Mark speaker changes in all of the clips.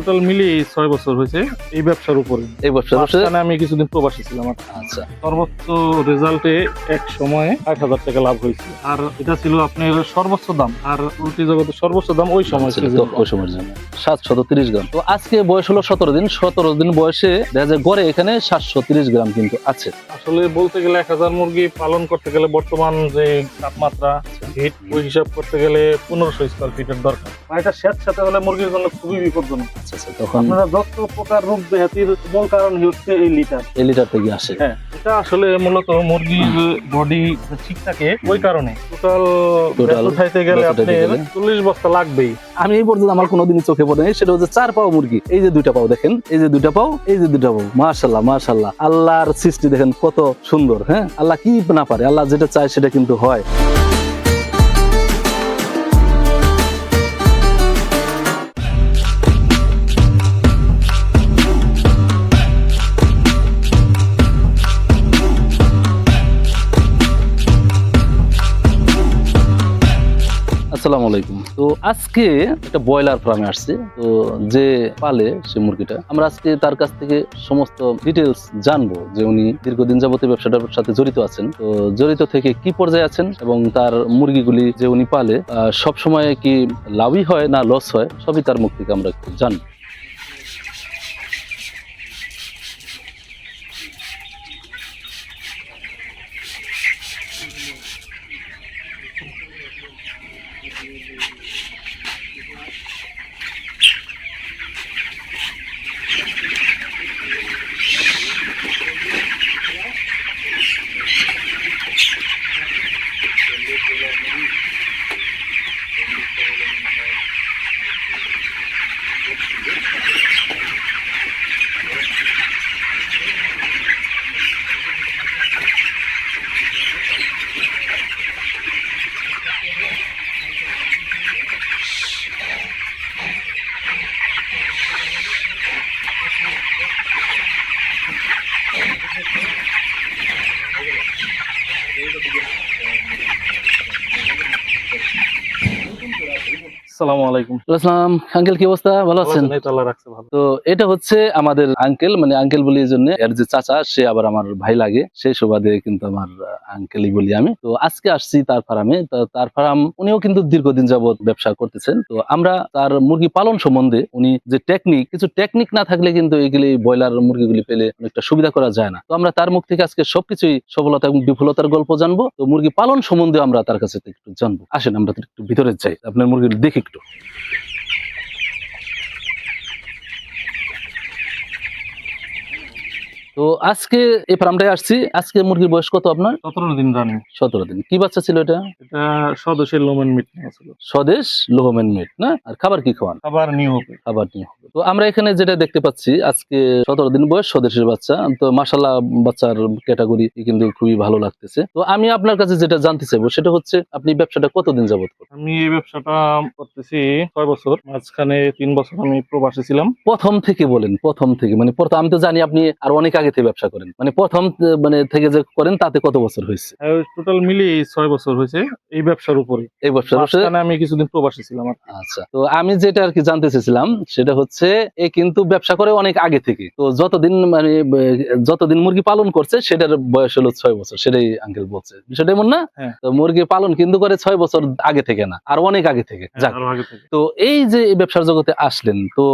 Speaker 1: Total মিলিয়ে ছয় বছর হয়েছে এই ব্যবসার উপরে।
Speaker 2: এই
Speaker 1: মাঝখানে আমি কিছুদিন প্রবাসী ছিলাম
Speaker 2: আচ্ছা।
Speaker 1: সর্বোচ্চ রেজাল্টে এক সময়ে ষাট হাজার টাকা লাভ হয়েছিল। আর এটা ছিল আপনার সর্বোচ্চ দাম। আর উল্টি জগতের সর্বোচ্চ দাম ওই সময় ছিল।
Speaker 2: ওই সময়ের জন্য। সাতশত তিরিশ গ্রাম। তো আজকে বয়স হলো সতেরো দিন। সতেরো দিন বয়সে দেখা যায় গড়ে এখানে সাতশো তিরিশ গ্রাম কিন্তু আছে।
Speaker 1: আসলে বলতে গেলে এক হাজার মুরগি পালন করতে গেলে বর্তমান যে তাপমাত্রা হিট ওই হিসাব করতে গেলে পনেরোশো স্কোয়ার ফিটের দরকার। আর এটা স্যাঁত সাথে হলে মুরগির জন্য খুবই বিপজ্জনক।
Speaker 2: আচ্ছা তখন
Speaker 1: আপনারা যত প্রকার রোগ ব্যাধির মূল কারণ হচ্ছে এই লিটার।
Speaker 2: এই লিটার থেকে আসে।
Speaker 1: হ্যাঁ এটা আসলে মূলত মুরগির বডি ঠিক থাকে ওই কারণে। টোটাল উঠাইতে গেলে আপনার
Speaker 2: গেলে।
Speaker 1: চল্লিশ বস্তা লাগবেই।
Speaker 2: আমি এই পর্যন্ত আমার কোনোদিনই চোখে পড়ে নাই সেটা হচ্ছে চার পাও মুরগি। এই যে দুইটা পাও দেখেন এই যে দুইটা পাও এই যে দুইটা পাও। মাশাল্লাহ মাশাল্লাহ আল্লাহর সৃষ্টি দেখেন কত সুন্দর হ্যাঁ? আল্লাহ কি না পারে আল্লাহ যেটা চায় সেটা কিন্তু হয়। আলাইকুম। তো আজকে একটা ব্রয়লার ফার্মে আসছে। তো যে পালে সে মুরগিটা, আমরা আজকে তার কাছ থেকে সমস্ত ডিটেলস জানব যে উনি দীর্ঘদিন যাবতীয় ব্যবসাটার সাথে জড়িত আছেন। তো জড়িত থেকে কি পর্যায়ে আছেন এবং তার মুরগিগুলি যে উনি পালে সব সময় কি লাভই হয় না লস হয়, সবই তার মুখ থেকে আমরা একটু জানব।
Speaker 1: থাকবে আসসালামু আলাইকুম।
Speaker 2: আসসালাম। আঙ্কেল কি অবস্থা? ভালো আছেন?
Speaker 1: তো আল্লাহ রাখছে ভালো।
Speaker 2: তো এটা হচ্ছে আমাদের আঙ্কেল মানে আঙ্কেল বলি জন্য এর যে চাচা সে আবার আমার ভাই লাগে। সেই সুবাদে কিন্তু আমার আঙ্কেলই বলি আমি। তো আজকে আসছি তার ফার্মে। তার ফার্ম উনিও কিন্তু দীর্ঘদিন যাবত ব্যবসা করতেছেন। তো আমরা তার মুরগি পালন সম্বন্ধে উনি যে টেকনিক কিছু টেকনিক না থাকলে কিন্তু এগুলি ব্রয়লার মুরগিগুলি পেলে অনেকটা সুবিধা করা যায় না। তো আমরা তার মুখ থেকে আজকে সবকিছুই সফলতা এবং বিফলতার গল্প জানব। তো মুরগি পালন সম্বন্ধে আমরা তার কাছে একটু জানব। আসেন আমরা তো একটু ভিতরে যাই। আপনার মুরগি দেখি একটু তো আজকে এই ফার্মটায় আসছি। আজকে মুরগির বয়স কত আপনার?
Speaker 1: সতেরো দিন রানিং
Speaker 2: সতেরো দিন। কি বাচ্চা ছিল এটা?
Speaker 1: এটা স্বদেশের লোমেন মিট ছিল।
Speaker 2: স্বদেশ লোহমেন মিট না? আর খাবার কি খাওয়ান?
Speaker 1: আবার নিউ হবে।
Speaker 2: খাবার নিয়ে হবে। তো আমরা এখানে যেটা দেখতে পাচ্ছি আজকে সতেরো দিন বয়স স্বদেশের বাচ্চা। তো মাসাল্লাহ বাচ্চার ক্যাটাগরি কিন্তু খুবই ভালো লাগতেছে। তো আমি আপনার কাছে যেটা জানতে চাইব সেটা হচ্ছে আপনি ব্যবসাটা কতদিন যাবত করেন?
Speaker 1: আমি এই ব্যবসাটা করতেছি ছয় বছর। মাঝখানে তিন বছর আমি প্রবাসী ছিলাম।
Speaker 2: প্রথম থেকে বলেন প্রথম থেকে। মানে প্রথম আমি তো জানি আপনি আর অনেক আগে থেকে ব্যবসা করেন? মানে প্রথম মানে থেকে যে করেন তাতে কত বছর হয়েছে?
Speaker 1: টোটাল মিলিয়ে ছয় বছর হয়েছে এই ব্যবসার উপরে।
Speaker 2: এই
Speaker 1: মাঝখানে আমি কিছুদিন প্রবাসী ছিলাম
Speaker 2: আচ্ছা তো আমি যেটা আর কি জানতে চেয়েছিলাম সেটা হচ্ছে এ কিন্তু ব্যবসা করে অনেক আগে থেকে। তো যতদিন মানে যতদিন মুরগি পালন করছে সেটার বয়স হলো ছয় বছর সেটাই আঙ্কেল বলছে। বিষয়টা এমন না?
Speaker 1: হ্যাঁ।
Speaker 2: তো মুরগি পালন কিন্তু করে ছয় বছর আগে থেকে না আর অনেক আগে থেকে
Speaker 1: থেকে।
Speaker 2: তো এই যে ব্যবসার জগতে আসলেন তো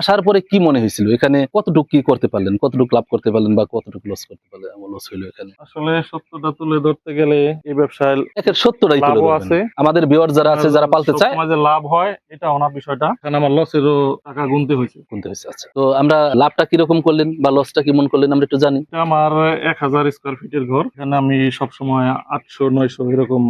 Speaker 2: আসার পরে কি মনে হয়েছিল? এখানে কতটুকু কি করতে পারলেন কতটুকু লাভ করতে পারলেন বা কতটুকু লস করতে পারলেন লস হইল এখানে?
Speaker 1: আসলে সত্যটা তুলে ধরতে গেলে এই ব্যবসায়
Speaker 2: একের সত্যটাই তুলে
Speaker 1: আছে।
Speaker 2: আমাদের বিওয়ার যারা আছে যারা পালতে চায়
Speaker 1: সবসময় লাভ হয় এটা ওনার বিষয়টা। এখানে আমার লসেরও টাকা গুনতে হয়েছে।
Speaker 2: শুনতে হয়েছে আচ্ছা। তো আমরা লাভটা কীরকম করলেন বা লসটা কেমন করলেন আমরা একটু জানি।
Speaker 1: আমার এক হাজার স্কোয়ার ফিটের ঘর। এখানে আমি সবসময় আটশো নয়শো এরকম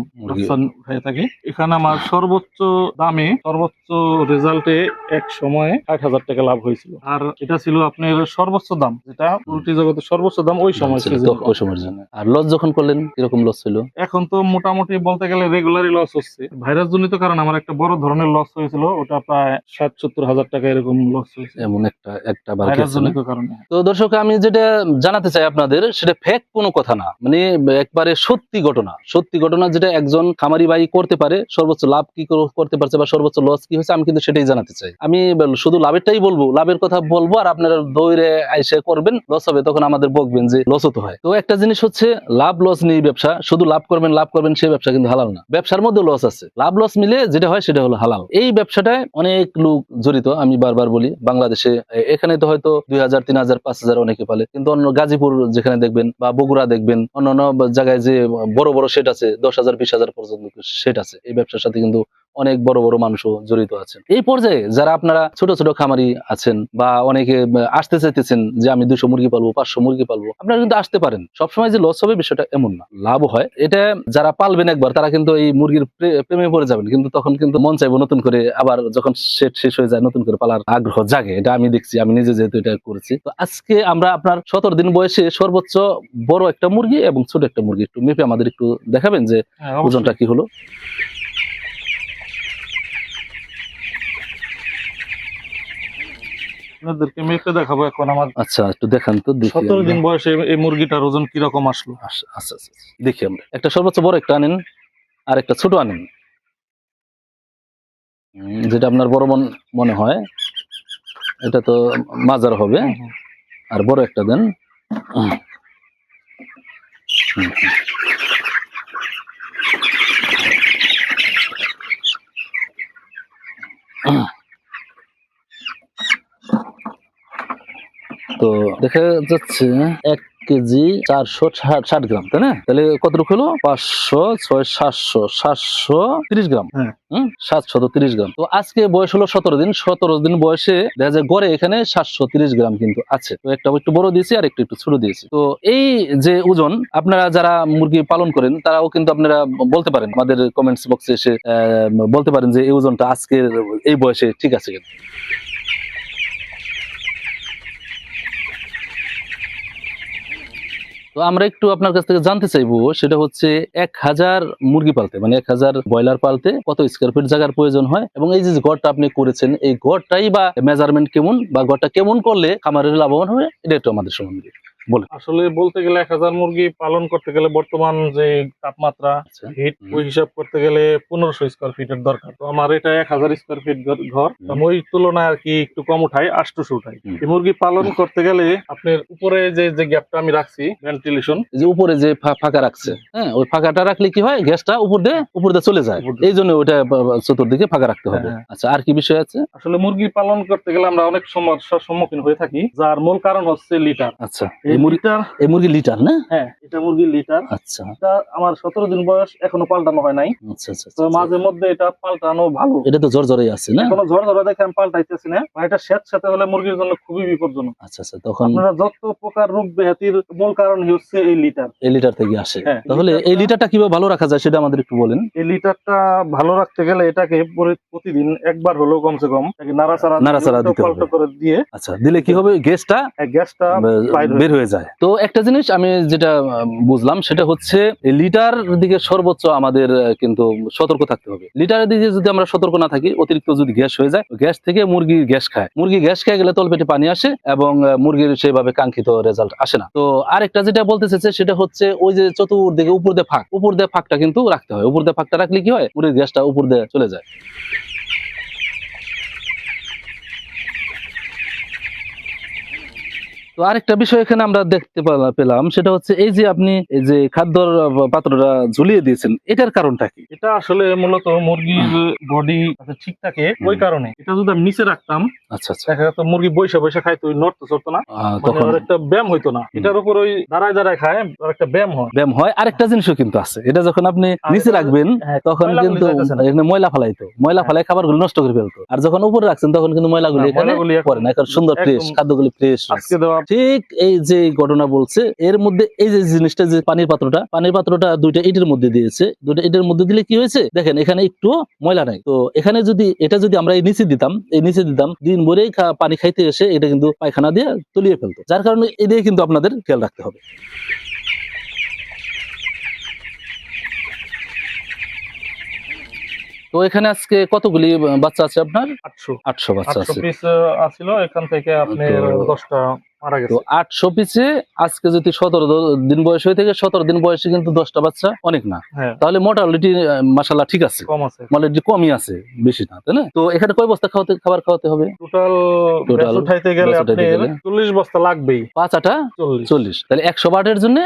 Speaker 1: হয়ে থাকে। এখানে আমার সর্বোচ্চ দামে সর্বোচ্চ রেজাল্টে এক সময়ে ষাট হাজার টাকা লাভ হয়েছিল। আর এটা ছিল আপনার সর্বোচ্চ দাম যেটা উল্টি জগতে সর্বোচ্চ দাম ওই সময়
Speaker 2: ছিল ওই সময়ের জন্য। আর লস যখন করলেন কীরকম লস ছিল?
Speaker 1: এখন তো মোটামুটি বলতে গেলে রেগুলারই লস হচ্ছে। ভাইরাস জনিত কারণে আমার একটা বড় ধরনের লস হয়েছিল ওটা প্রায় ষাট সত্তর হাজার টাকা এরকম লস হয়েছে।
Speaker 2: এমন একটা একটা
Speaker 1: ভাইরাস জনিত কারণে।
Speaker 2: তো দর্শক আমি যেটা জানাতে চাই আপনাদের সেটা ফেক কোনো কথা না। মানে একবারে সত্যি ঘটনা। সত্যি ঘটনা যেটা একজন খামারি ভাই করতে পারে সর্বোচ্চ লাভ কি কর- করতে পারছে বা সর্বোচ্চ লস কি হয়েছে আমি কিন্তু সেটাই জানাতে চাই। আমি শুধু লাভেরটাই বলব লাভের কথা বলব আর আপনারা দৌড়ে আইসে করবেন লস হবে। তখন আমাদের বকবেন যে লস তো হয়। তো একটা জিনিস হচ্ছে, লাভ লস নিয়ে ব্যবসা, শুধু লাভ করবেন লাভ করবেন, সেই ব্যবসা কিন্তু হালাল না। ব্যবসার মধ্যে লস আছে। লাভ লস মিলে যেটা হয় সেটা হলো হালাল। এই ব্যবসাটায় অনেক লোক জড়িত, আমি বারবার বলি, বাংলাদেশে এখানে তো হয়তো দুই হাজার, তিন হাজার, পাঁচ হাজার অনেকে পালে। কিন্তু অন্য গাজীপুর যেখানে দেখবেন বা বগুড়া দেখবেন, অন্যান্য জায়গায় যে বড় বড় সেট আছে, দশ হাজার, বিশ হাজার পর্যন্ত সেট আছে। এই ব্যবসার সাথে কিন্তু অনেক বড় বড় মানুষও জড়িত আছেন। এই পর্যায়ে যারা আপনারা ছোট ছোট খামারি আছেন বা অনেকে আসতে চাইতেছেন যে আমি দুশো মুরগি পালবো পাঁচশো মুরগি পালবো আপনারা কিন্তু আসতে পারেন। সবসময় যে লস হবে বিষয়টা এমন না। লাভ হয়। এটা যারা পালবেন একবার তারা কিন্তু এই মুরগির প্রেমে পড়ে যাবেন। কিন্তু তখন কিন্তু মন চাইব নতুন করে আবার যখন সেট শেষ হয়ে যায় নতুন করে পালার আগ্রহ জাগে। এটা আমি দেখছি আমি নিজে যেহেতু এটা করেছি। তো আজকে আমরা আপনার সতেরো দিন বয়সে সর্বোচ্চ বড় একটা মুরগি এবং ছোট একটা মুরগি একটু মেপে আমাদের একটু দেখাবেন যে
Speaker 1: হ্যাঁ,
Speaker 2: ওজনটা কি হলো।
Speaker 1: আপনাদেরকে মেপে দেখাবো এখন আমার
Speaker 2: আচ্ছা একটু দেখান তো দেখি
Speaker 1: সতেরো
Speaker 2: আমরা।
Speaker 1: দিন বয়সে এই মুরগিটার ওজন কীরকম আসলো?
Speaker 2: আচ্ছা আচ্ছা আচ্ছা, আচ্ছা। দেখি আমরা। একটা সর্বোচ্চ বড় একটা আনেন আর একটা ছোট আনেন। যেটা আপনার বড় মন মনে হয় এটা তো মাজার হবে। আর বড় একটা দেন। তো দেখা যাচ্ছে এক কেজি চারশো ষাট গ্রাম তাই না? তাহলে কতটুকু হলো? পাঁচশো ছয় সাতশো সাতশো তিরিশ গ্রাম।
Speaker 1: হ্যাঁ।
Speaker 2: সাতশত তিরিশ গ্রাম। তো আজকে বয়স হলো সতেরো দিন। সতেরো দিন বয়সে দেখা যায় গড়ে এখানে সাতশো তিরিশ গ্রাম কিন্তু আছে। তো একটা একটু বড় দিয়েছি আর একটু একটু ছোট দিয়েছি। তো এই যে ওজন আপনারা যারা মুরগি পালন করেন তারাও কিন্তু আপনারা বলতে পারেন আমাদের কমেন্টস বক্সে এসে আহ, বলতে পারেন যে এই ওজনটা আজকের এই বয়সে ঠিক আছে কিনা। তো আমরা একটু আপনার কাছ থেকে জানতে চাইব, সেটা হচ্ছে এক হাজার মুরগি পালতে মানে এক হাজার ব্রয়লার পালতে কত স্কোয়ার ফিট জায়গার প্রয়োজন হয় এবং এই যে গড়টা আপনি করেছেন, এই গড়টাই বা মেজারমেন্ট কেমন বা গড়টা কেমন করলে খামারের লাভবান হবে, এটা একটু আমাদের সম্বন্ধে।
Speaker 1: আসলে বলতে গেলে এক হাজার মুরগি পালন করতে গেলে বর্তমান যে তাপমাত্রা
Speaker 2: আচ্ছা।
Speaker 1: হিট ওই হিসাব করতে গেলে পনেরোশো স্কোয়ার ফিটের দরকার। তো আমার এটা এক হাজার স্কোয়ার ফিট ঘর- ওই তুলনায় আর কি একটু কম উঠাই আটশোশো উঠাই। মুরগি পালন করতে গেলে আপনার উপরে যে যে গ্যাপটা আমি রাখছি ভেন্টিলেশন
Speaker 2: যে উপরে যে ফাঁকা রাখছে হ্যাঁ ওই ফাঁকাটা রাখলে কি হয় গ্যাসটা উপর দিয়ে উপর দিয়ে চলে যায়। এই জন্য ওইটা চতুর্দিকে ফাঁকা রাখতে হবে।
Speaker 1: হ্যাঁ।
Speaker 2: আচ্ছা আর কি বিষয় আছে?
Speaker 1: আসলে মুরগি পালন করতে গেলে আমরা অনেক সমস্যার সম্মুখীন হয়ে থাকি যার মূল কারণ হচ্ছে লিটার
Speaker 2: আচ্ছা।
Speaker 1: এই
Speaker 2: এই এই মুরগি লিটার না?
Speaker 1: হ্যাঁ এটা লিটার।
Speaker 2: আচ্ছা।
Speaker 1: এটা আমার সতেরো দিন বয়স এখনও পাল্টানো হয় নাই।
Speaker 2: আচ্ছা আচ্ছা,
Speaker 1: তো মাঝে মধ্যে এটা পাল্টানো ভালো।
Speaker 2: এটা তো আছে না?
Speaker 1: কোনো ঝড় ঝড়া দেখে আমি পাল্টাইতেছি না। এটা স্যাঁত সাথে হলে মুরগির জন্য খুবই বিপজ্জনক।
Speaker 2: আচ্ছা আচ্ছা তখন
Speaker 1: আপনারা যত প্রকার রোগ ব্যাধির মূল কারণ হচ্ছে এই লিটার।
Speaker 2: এই লিটার থেকে আসে।
Speaker 1: হ্যাঁ,
Speaker 2: তাহলে এই লিটারটা কীভাবে ভালো রাখা যায় সেটা আমাদের একটু বলেন।
Speaker 1: এই লিটারটা ভালো রাখতে গেলে এটাকে প্রতিদিন একবার হলেও কমসে কম নাড়াচাড়া
Speaker 2: নাড়াচাড়া
Speaker 1: উল্টো
Speaker 2: দিতে হবে।
Speaker 1: করে দিয়ে
Speaker 2: আচ্ছা দিলে কি হবে? গ্যাসটা
Speaker 1: এই গ্যাসটা বাইরে হয়ে
Speaker 2: বের যায়। তো একটা জিনিস আমি যেটা বুঝলাম সেটা হচ্ছে লিটার দিকে সর্বোচ্চ আমাদের কিন্তু সতর্ক থাকতে হবে। লিটারের দিকে যদি আমরা সতর্ক না থাকি, অতিরিক্ত যদি গ্যাস হয়ে যায়, গ্যাস থেকে মুরগি গ্যাস খায়। মুরগি গ্যাস খেয়ে গেলে তলপেটে পানি আসে এবং মুরগির সেভাবে কাঙ্ক্ষিত রেজাল্ট আসে না। তো আরেকটা যেটা বলতে চাইছে সেটা হচ্ছে ওই যে চতুর্দিকে উপর দিয়ে ফাঁক। উপর দিয়ে ফাঁকটা কিন্তু রাখতে হয়। উপর দিয়ে ফাঁকটা রাখলে কি হয়? মুরগির গ্যাসটা উপর দিয়ে চলে যায়। তো আরেকটা বিষয় এখানে আমরা দেখতে পেলাম সেটা হচ্ছে এই যে আপনি এই যে খাদ্যর পাত্রটা ঝুলিয়ে দিয়েছেন এটার কারণটা কি?
Speaker 1: এটা আসলে মূলত মুরগির বডি ঠিক থাকে ওই কারণে। এটা যদি আমি নিচে রাখতাম
Speaker 2: আচ্ছা আচ্ছা।
Speaker 1: দেখা যেত মুরগি বৈশা বৈশা খাইতো ওই নড়তে চড়তো না। মানে
Speaker 2: তখন
Speaker 1: একটা ব্যায়াম হইতো না। এটার উপর ওই দাঁড়ায় দাঁড়ায় খায় একটা ব্যায়াম হয়।
Speaker 2: ব্যায়াম হয়। আরেকটা জিনিসও কিন্তু আছে। এটা যখন আপনি নিচে রাখবেন
Speaker 1: হ্যাঁ,
Speaker 2: তখন কিন্তু এখানে ময়লা ফালাইতো। ময়লা
Speaker 1: হ্যাঁ।
Speaker 2: ফালাই খাবারগুলো নষ্ট করে ফেলতো। আর যখন উপরে রাখছেন তখন কিন্তু ময়লাগুলি
Speaker 1: হ্যাঁ,
Speaker 2: এখানে
Speaker 1: এখন
Speaker 2: পড়ে না। সুন্দর ফ্রেশ খাদ্যগুলি ফ্রেশ
Speaker 1: আজকে দেওয়া
Speaker 2: ঠিক এই যে ঘটনা বলছে এর মধ্যে এই যে জিনিসটা যে পানির পাত্রটা পানির পাত্রটা দুইটা ইটের মধ্যে দিয়েছে। দুইটা ইটের মধ্যে দিলে কি হয়েছে? দেখেন এখানে একটু ময়লা নাই। তো এখানে যদি এটা যদি আমরা এই নিচে দিতাম এই নিচে দিতাম দিন ভরেই খা- পানি খাইতে এসে এটা কিন্তু পায়খানা দিয়ে তলিয়ে ফেলতো। যার কারণে এদিকে কিন্তু আপনাদের খেয়াল রাখতে হবে। তো এখানে আজকে কতগুলি বাচ্চা আছে আপনার?
Speaker 1: আটশো।
Speaker 2: আটশো বাচ্চা আছে।
Speaker 1: এখান থেকে আপনার
Speaker 2: তো-
Speaker 1: দশটা
Speaker 2: তো আটশো পিছে আজকে যদি সতেরো দিন বয়স হয়ে থেকে সতেরো দিন বয়সে কিন্তু দশটা বাচ্চা অনেক না।
Speaker 1: হ্যাঁ।
Speaker 2: তাহলে মোটালিটি মাসাল্লাহ ঠিক আছে।
Speaker 1: কম আছে।
Speaker 2: মোটালিটি কমই আছে বেশি না তাই না? তো এখানে কয় বস্তা খাওয়াতে খাবার খাওয়াতে হবে?
Speaker 1: টোটাল
Speaker 2: Total
Speaker 1: উঠাইতে গেলে
Speaker 2: ব্যাস উঠাইতে
Speaker 1: আপনার
Speaker 2: গেলে?
Speaker 1: চল্লিশ বস্তা লাগবেই।
Speaker 2: পাঁচ আটা?
Speaker 1: চল্লিশ।
Speaker 2: চল্লিশ। তাহলে একশো বাটের জন্য?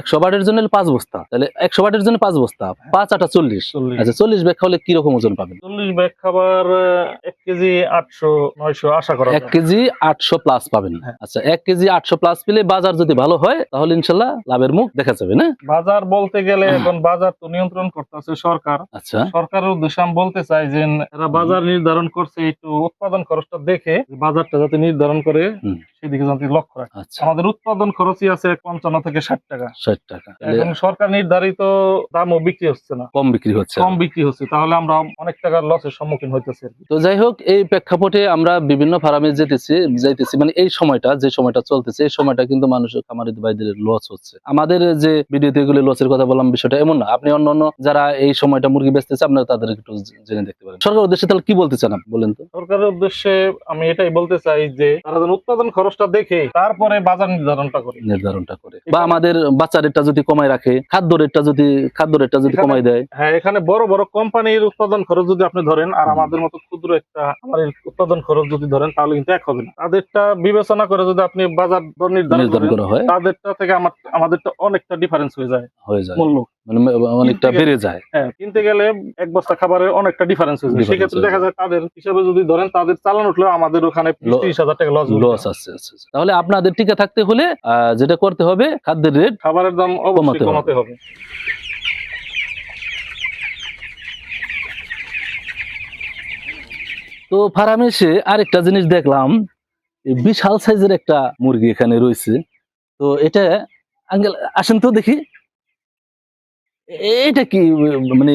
Speaker 2: একশো বাটের জন্য পাঁচ বস্তা। তাহলে একশো বাটের জন্য পাঁচ বস্তা। পাঁচ আটা চল্লিশ। আচ্ছা চল্লিশ ব্যাগ খাওয়ালে কীরকম ওজন পাবেন?
Speaker 1: চল্লিশ ব্যাগ খাবার এক কেজি আটশো নয়শো আশা করা
Speaker 2: এক কেজি আটশো প্লাস পাবেন।
Speaker 1: হ্যাঁ।
Speaker 2: আচ্ছা এক কেজি আটশো প্লাস পেলে বাজার যদি ভালো হয় তাহলে ইনশাল্লাহ লাভের মুখ দেখা যাবে না?
Speaker 1: বাজার বলতে গেলে এখন বাজার তো নিয়ন্ত্রণ করতেছে সরকার।
Speaker 2: আচ্ছা।
Speaker 1: সরকারের উদ্দেশ্যে আমি বলতে চাই যে এরা বাজার নির্ধারণ করছে একটু উৎপাদন খরচটা দেখে বাজারটা যাতে নির্ধারণ করে সেদিকে যাতে লক্ষ্য রাখে।
Speaker 2: আচ্ছা।
Speaker 1: আমাদের উৎপাদন খরচই আছে পঞ্চান্ন থেকে ষাট টাকা।
Speaker 2: ষাট টাকা।
Speaker 1: এখন সরকার নির্ধারিত দামও বিক্রি হচ্ছে না।
Speaker 2: কম বিক্রি হচ্ছে।
Speaker 1: কম বিক্রি হচ্ছে তাহলে আমরা অনেক টাকার লসের সম্মুখীন হইতেছি
Speaker 2: তো যাই হোক এই প্রেক্ষাপটে আমরা বিভিন্ন ফার্মে যেতেছি যাইতেছি মানে এই সময়টা যে সময়টা চলতেছে এই সময়টা কিন্তু মানুষের খামারি ভাইদের লস হচ্ছে। আমাদের যে ভিডিওতে এগুলো লসের কথা বললাম বিষয়টা এমন না। আপনি অন্য অন্য যারা এই সময়টা মুরগি বেচতেছে আপনারা তাদের একটু জেনে দেখতে পারেন। সরকার উদ্দেশ্যে তাহলে কি বলতে চান বলেন তো।
Speaker 1: সরকারের উদ্দেশ্যে আমি এটাই বলতে চাই যে তারা যেন উৎপাদন খরচটা দেখে তারপরে বাজার নির্ধারণটা করে।
Speaker 2: নির্ধারণটা করে। বা আমাদের বাচ্চা রেটটা যদি কমায় রাখে খাদ্য রেটটা যদি খাদ্য রেটটা যদি কমায় দেয়।
Speaker 1: হ্যাঁ এখানে বড় বড় কোম্পানির উৎপাদন খরচ যদি আপনি ধরেন আর আমাদের মতো ক্ষুদ্র একটা আমার উৎপাদন খরচ যদি ধরেন তাহলে কিন্তু এক হবে না। তাদেরটা বিবেচনা করে যদি আপনি বাজার দর নির্ধারণ
Speaker 2: করা হয়।
Speaker 1: তাদেরটা থেকে আমার আমাদেরটা অনেকটা ডিফারেন্স হয়ে যায়।
Speaker 2: হয়ে যায়।
Speaker 1: মূল্য।
Speaker 2: মানে অনেকটা বেড়ে যায়।
Speaker 1: হ্যাঁ কিনতে গেলে এক বস্তা খাবারের অনেকটা ডিফারেন্স হয়ে যায়। সেক্ষেত্রে দেখা যায় তাদের হিসাবে যদি ধরেন তাদের চালান উঠলেও আমাদের ওখানে ত্রিশ হাজার টাকা লস
Speaker 2: লস আছে। তাহলে আপনাদের টিকে থাকতে হলে যেটা করতে হবে খাদ্যের রেট
Speaker 1: খাবারের দাম
Speaker 2: কমাতে
Speaker 1: অবশ্যই
Speaker 2: হবে।
Speaker 1: কমাতে হবে।
Speaker 2: তো ফার্মে এসে আরেকটা জিনিস দেখলাম বিশাল সাইজের একটা মুরগি এখানে রয়েছে। তো এটা আঙ্কেল আসেন তো দেখি। এটা কি মানে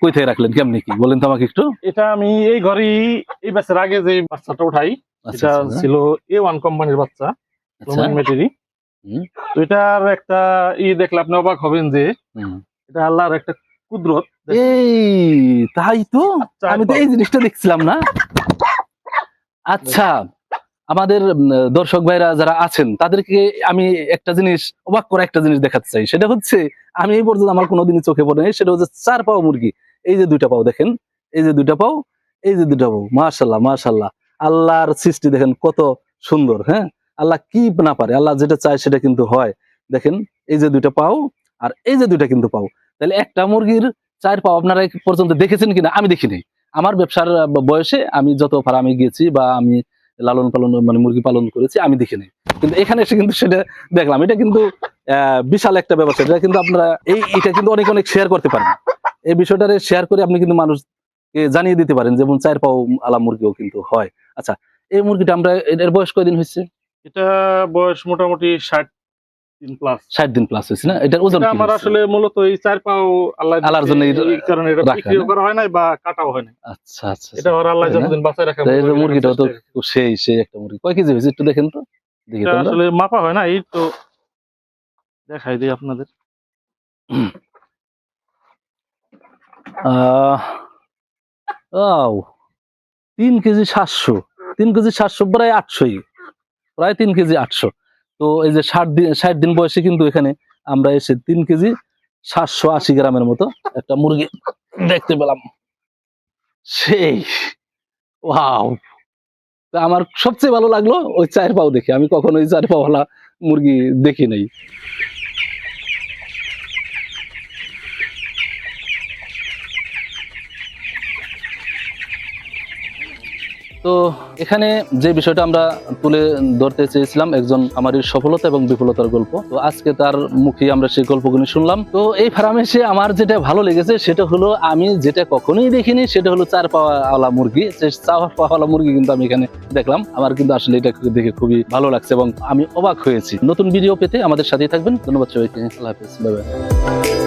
Speaker 2: কই থেকে রাখলেন? কেমনি কি? বলেন তো আমাকে একটু।
Speaker 1: এটা আমি এই ঘরেই এই ব্যাচের আগে যে বাচ্চাটা উঠাই
Speaker 2: আচ্ছা
Speaker 1: এটা
Speaker 2: আচ্ছা,
Speaker 1: ছিল এ ওয়ান কোম্পানির বাচ্চা
Speaker 2: আচ্ছা।
Speaker 1: রোমান মেটেরি
Speaker 2: হুম।
Speaker 1: তো এটার একটা ই দেখলে আপনি অবাক হবেন যে। এটা আল্লাহর একটা কুদরত।
Speaker 2: এই তাই তো? আমি তো এই জিনিসটা দেখছিলাম না। আচ্ছা। আমাদের দর্শক ভাইরা যারা আছেন, তাদেরকে আমি একটা জিনিস, অবাক করা একটা জিনিস দেখাতে চাই। সেটা হচ্ছে, আমি এই পর্যন্ত আমার কোনোদিনই চোখে পড়ে নাই, সেটা হচ্ছে চার পাও মুরগি। এই যে দুইটা পাও দেখেন, এই যে দুইটা পাও, এই যে দুইটা পাও। মাশাল্লাহ মাশাল্লাহ আল্লাহর সৃষ্টি দেখেন কত সুন্দর হ্যাঁ? আল্লাহ কি না পারে, আল্লাহ যেটা চায় সেটা কিন্তু হয়। দেখেন, এই যে দুইটা পাও আর এই যে দুইটা কিন্তু পাও। তাহলে একটা মুরগির চার পাও আপনারা পর্যন্ত দেখেছেন কিনা? আমি দেখিনি। আমার ব্যবসার বয়সে আমি যত ফার্মে গিয়েছি বা আমি লালন পালন মানে মুরগি পালন করেছি, আমি দেখিনি কিন্তু এখানে এসে কিন্তু সেটা দেখলাম। এটা কিন্তু বিশাল একটা ব্যবসা এটা কিন্তু আপনারা এই, এটা কিন্তু অনেক অনেক শেয়ার করতে পারেন। এই বিষয়টারে শেয়ার করে আপনি কিন্তু মানুষ জানিয়ে দিতে পারেন, যেমন চার পাও আলা মুরগিও কিন্তু হয়। আচ্ছা এই মুরগিটা আমরা এটার বয়স কয়দিন হয়েছে?
Speaker 1: এটা বয়স মোটামুটি ষাট
Speaker 2: ষাট দিন প্লাস হয়েছে না? এটার ওজন
Speaker 1: এটা আমার আসলে মূলত এই চার পাও আল্লাহ
Speaker 2: আল্লাহর জন্য এই
Speaker 1: এই কারণে এটা বিক্রিও করা হয় নাই বা কাটাও হয় নাই।
Speaker 2: আচ্ছা আচ্ছা
Speaker 1: এটা ওর আল্লাহ যতদিন বাঁচায় রাখা
Speaker 2: এই যে তো সেই সেই একটা মুরগি। কয় কেজি হয়েছে একটু দেখেন তো? দেখি।
Speaker 1: আসলে মাপা হয় না এই তো দেখাই দিই আপনাদের।
Speaker 2: আহ, তিন কেজি সাতশো। তিন কেজি সাতশো প্রায় আটশোই। প্রায় তিন কেজি আটশো। তো এই যে ষাট দিন ষাট দিন বয়সে কিন্তু এখানে আমরা এসে তিন কেজি সাতশো আশি গ্রামের মতো একটা মুরগি দেখতে পেলাম। সেই, ওয়াও। তো আমার সবচেয়ে ভালো লাগল ওই চায়ের পাও দেখে। আমি কখনো ওই চায়ের পাওয়ালা মুরগি দেখি নাই। তো এখানে যে বিষয়টা আমরা তুলে ধরতে চেয়েছিলাম, একজন আমাদের সফলতা এবং বিফলতার গল্প। তো আজকে তার মুখে আমরা সেই গল্পগুলি শুনলাম। তো এই ফার্মে আমার যেটা ভালো লেগেছে, সেটা হলো আমি যেটা কখনোই দেখিনি, সেটা হলো চার পাওয়ালা মুরগি। চার পাওয়ালা মুরগি কিন্তু আমি এখানে দেখলাম। আমার কিন্তু আসলে এটা দেখে খুবই ভালো লাগছে এবং আমি অবাক হয়েছি। নতুন ভিডিও পেতে আমাদের সাথেই থাকবেন। ধন্যবাদ সবাইকে। আল্লাহ হাফিজ। বাই।